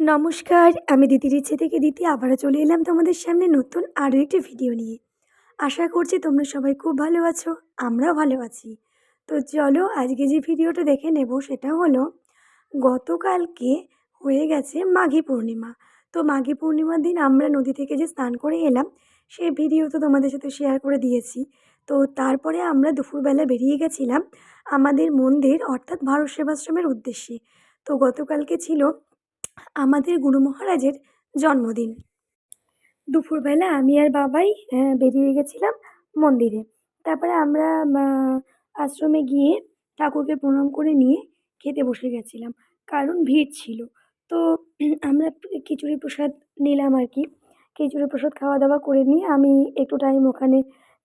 নমস্কার, আমি দিদির ইচ্ছে থেকে দিদি আবারও চলে এলাম তোমাদের সামনে নতুন আরও একটি ভিডিও নিয়ে। আশা করছি তোমরা সবাই খুব ভালো আছো, আমরাও ভালো আছি। তো চলো আজকে যে ভিডিওটা দেখে নেব সেটা হলো, গতকালকে হয়ে গেছে মাঘী পূর্ণিমা। তো মাঘী পূর্ণিমার দিন আমরা নদী থেকে যে স্নান করে এলাম সেই ভিডিও তো তোমাদের সাথে শেয়ার করে দিয়েছি। তো তারপরে আমরা দুপুরবেলা বেরিয়ে গেছিলাম আমাদের মন্দির, অর্থাৎ ভারত সেবাশ্রমের উদ্দেশ্যে। তো গতকালকে ছিল আমাদের গুরু মহারাজের জন্মদিন। দুপুরবেলা আমি আর বাবাই বেরিয়ে গেছিলাম মন্দিরে। তারপরে আমরা আশ্রমে গিয়ে ঠাকুরকে প্রণাম করে নিয়ে খেতে বসে গেছিলাম। কারণ ভিড় ছিল। তো আমরা খিচুড়ি প্রসাদ নিলাম আর কি। খিচুড়ি প্রসাদ খাওয়া দাওয়া করে নিয়ে আমি একটু টাইম ওখানে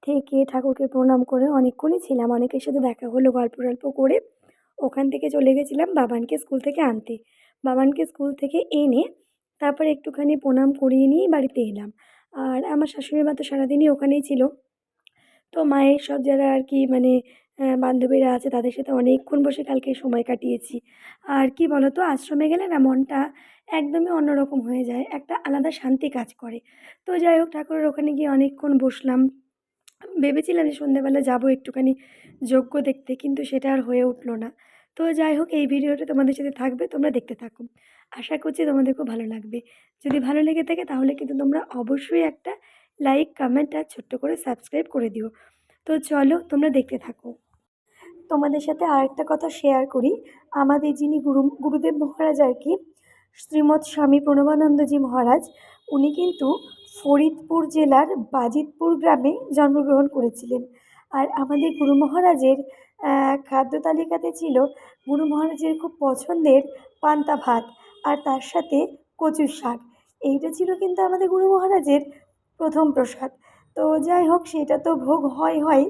থেকে ঠাকুরকে প্রণাম করে অনেকক্ষণই ছিলাম। অনেকের সাথে দেখা হলো, গল্প টল্প করে ওখান থেকে চলে গেছিলাম বাবানকে স্কুল থেকে আনতে। বাবানকে স্কুল থেকে এনে তারপরে একটুখানি প্রণাম করিয়ে নিয়ে বাড়িতে এলাম। আর আমার শাশুড়ি মা তো সারাদিনই ওখানেই ছিল। তো মায়ের সব যারা আর কি মানে বান্ধবীরা আছে তাদের সাথে অনেকক্ষণ বসে কালকে সময় কাটিয়েছি। আর কি বলো তো আশ্রমে গেলে না মনটা একদমই অন্যরকম হয়ে যায়, একটা আলাদা শান্তি কাজ করে। তো যাই হোক, ঠাকুরের ওখানে গিয়ে অনেকক্ষণ বসলাম। ভেবেছিলাম যে সন্ধ্যেবেলা যাব একটুখানি যজ্ঞ দেখতে, কিন্তু সেটা আর হয়ে উঠল না। তো যাই হোক, এই ভিডিওটা তোমাদের সাথে থাকবে, তোমরা দেখতে থাকো। আশা করছি তোমাদের খুব ভালো লাগবে। যদি ভালো লেগে থাকে তাহলে কিন্তু তোমরা অবশ্যই একটা লাইক কমেন্ট আর ছোট্ট করে সাবস্ক্রাইব করে দিও। তো চলো তোমরা দেখতে থাকো। তোমাদের সাথে আরেকটা কথা শেয়ার করি। আমাদের যিনি গুরু, গুরুদেব মহারাজ আর কি, শ্রীমৎ স্বামী প্রণবানন্দজি মহারাজ, উনি কিন্তু ফরিদপুর জেলার বাজিতপুর গ্রামে জন্মগ্রহণ করেছিলেন। আর আমাদের গুরু মহারাজের খাদ্য তালিকাতে ছিল গুরু মহারাজের খুব পছন্দের পান্তা ভাত আর তার সাথে কচুর শাক। এইটা ছিল কিন্তু আমাদের গুরু মহারাজের প্রথম প্রসাদ। তো যাই হোক সেটা তো ভোগ হয় হয়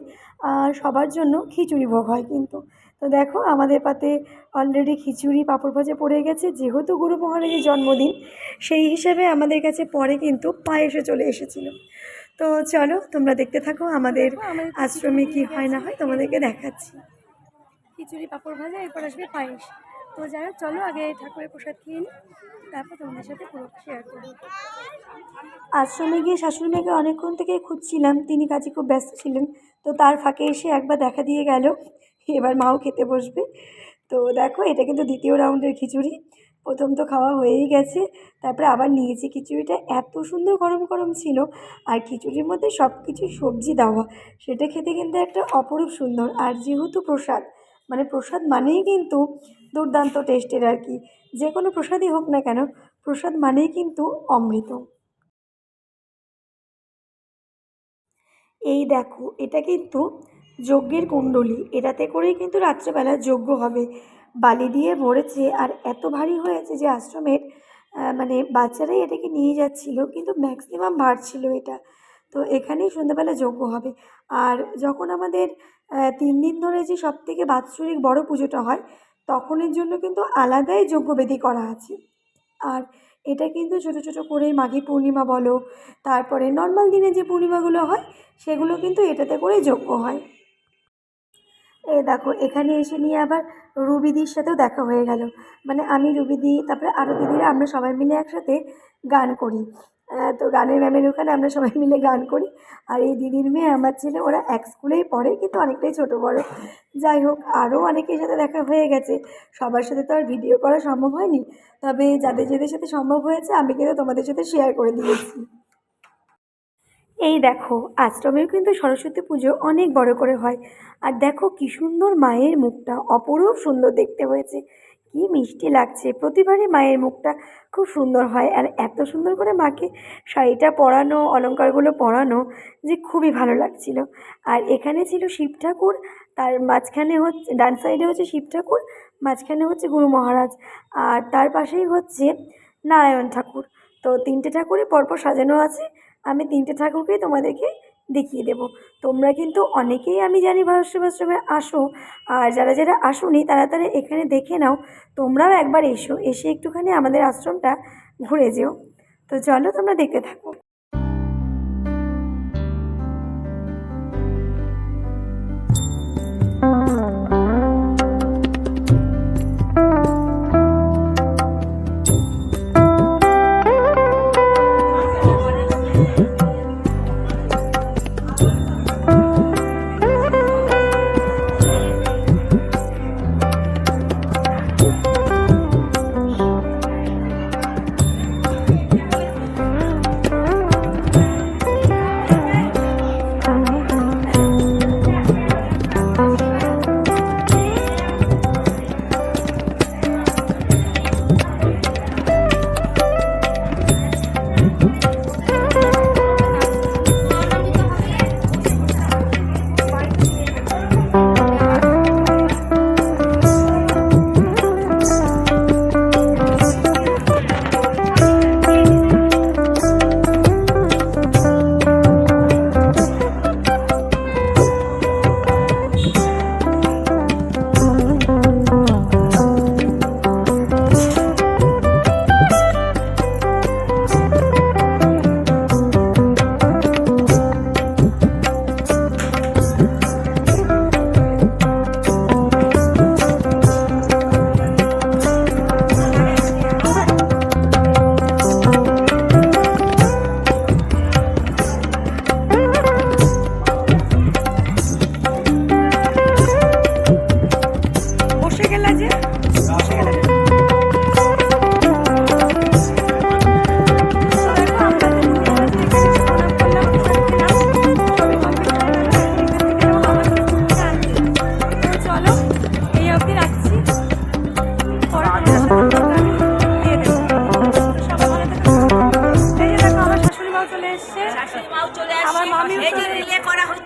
আর সবার জন্য খিচুড়ি ভোগ হয় কিন্তু। তো দেখো আমাদের পাতে অলরেডি খিচুড়ি পাঁপড় ভাজা পড়ে গেছে। যেহেতু গুরু মহারাজের জন্মদিন সেই হিসেবে আমাদের কাছে পরে কিন্তু পায়েসে চলে এসেছিল। তো চলো তোমরা দেখতে থাকো আমাদের আশ্রমে কি হয় না হয় তোমাদেরকে দেখাচ্ছি। খিচুড়ি পাঁপড় ভাজা এরপর আসবে পায়েস। তো যাই হোক, চলো আগে ঠাকুরের প্রসাদ খেয়ে নিই তারপর তোমাদের সাথে পুরো শেয়ার করব। আশ্রমে গিয়ে শাশুড়ি মাকে অনেকক্ষণ থেকে খুঁজছিলাম, তিনি কাজে খুব ব্যস্ত ছিলেন, তো তার ফাঁকে এসে একবার দেখা দিয়ে গেল, এবার মাও খেতে বসবে। তো দেখো, এটা কিন্তু দ্বিতীয় রাউন্ডের খিচুড়ি, প্রথম তো খাওয়া হয়েই গেছে, তারপরে আবার নিয়েছি খিচুড়িটা, এত সুন্দর গরম গরম ছিল, আর খিচুড়ির মধ্যে সব কিছু সবজি দেওয়া, সেটা খেতে কিন্তু একটা অপরূপ সুন্দর, আর যেহেতু প্রসাদ মানে প্রসাদ মানেই কিন্তু দুর্দান্ত টেস্টের আর কি। যে কোনো প্রসাদই হোক না কেন, প্রসাদ মানেই কিন্তু অমৃত। এই দেখো, এটা কিন্তু যজ্ঞের কুণ্ডলী। এটাতে করেই কিন্তু রাত্রেবেলা যজ্ঞ হবে। বালি দিয়ে ভরেছে আর এত ভারী হয়েছে যে আশ্রমের মানে বাচ্চারাই এটাকে নিয়ে যাচ্ছিল, কিন্তু ম্যাক্সিমাম ভার ছিল এটা। তো এখানেই সন্ধ্যাবেলা যজ্ঞ হবে। আর যখন আমাদের তিন দিন ধরে যে সব থেকে বাৎসরিক বড় পুজোটা হয়, তখনের জন্য কিন্তু আলাদাই যজ্ঞবেদী করা আছে। আর এটা কিন্তু ছোটো ছোটো করে মাঘী পূর্ণিমা বলো, তারপরে নর্মাল দিনে যে পূর্ণিমাগুলো হয়, সেগুলো কিন্তু এটাতে করেই যোগ্য হয়। এ দেখো, এখানে এসে নিয়ে আবার রুবিদির সাথেও দেখা হয়ে গেল। মানে আমি, রুবিদি, তারপরে আরও দিদিরা আমরা সবাই মিলে একসাথে গান করি। তো গানের ম্যামের ওখানে আমরা সবাই মিলে গান করি। আর এই দিদির মেয়ে, আমার ছেলে, ওরা এক স্কুলেই পড়ে, কিন্তু অনেকটাই ছোটো বড়। যাই হোক, আরও অনেকের সাথে দেখা হয়ে গেছে। সবার সাথে তো আর ভিডিও করা সম্ভব হয়নি। তবে যাদের যাদের সাথে সম্ভব হয়েছে, আমি কিন্তু তোমাদের সাথে শেয়ার করে দিয়েছি। এই দেখো, আশ্রমেও কিন্তু সরস্বতী পুজো অনেক বড় করে হয়। আর দেখো কি সুন্দর মায়ের মুখটা, অপরূপ সুন্দর দেখতে হয়েছে। কি মিষ্টি লাগছে। প্রতিবারই মায়ের মুখটা খুব সুন্দর হয় আর এত সুন্দর করে মাকে শাড়িটা পরানো, অলঙ্কারগুলো পরানো যে খুবই ভালো লাগছিল। আর এখানে ছিল শিব ঠাকুর, তার মাঝখানে হচ্ছে, ডান সাইডে হচ্ছে শিব ঠাকুর, মাঝখানে হচ্ছে গুরু মহারাজ আর তার পাশেই হচ্ছে নারায়ণ ঠাকুর। তো তিনটে ঠাকুরই পরপর সাজানো আছে। আমি তিনটে ঠাকুরকেই তোমাদেরকে দেখিয়ে দেব। তোমরা কিন্তু অনেকেই আমি জানি ভারত সেবাশ্রমে আসো, আর যারা যারা আসোনি তারা তারা এখানে দেখে নাও। তোমরাও একবার এসো, এসে একটুখানি আমাদের আশ্রমটা ঘুরে যেও। তো চলো তোমরা দেখতে থাকো।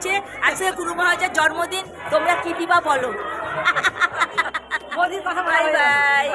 চলছে আজকে কুরু মহারাজের জন্মদিন তোমরা কি দিবা বলো? বৌদির কথা বাই বাই।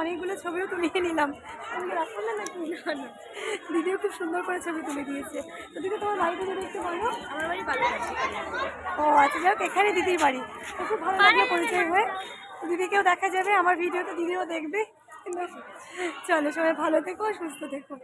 অনেকগুলো ছবিও তুলিয়ে নিলাম। কি নাকি? না না দিদিও খুব সুন্দর করে ছবি তুলে দিয়েছে। তো দিদি তোমার বাড়িতে যদি একটু বলো। আমার বাড়ি ও আচ্ছা যাক এখানে দিদির বাড়ি। তো খুব ভালো লাগল পরিচয় হয়ে। দিদিকেও দেখা যাবে আমার ভিডিওতে দিদিও দেখবে। চলো সবাই ভালো থেকো সুস্থ থেকো।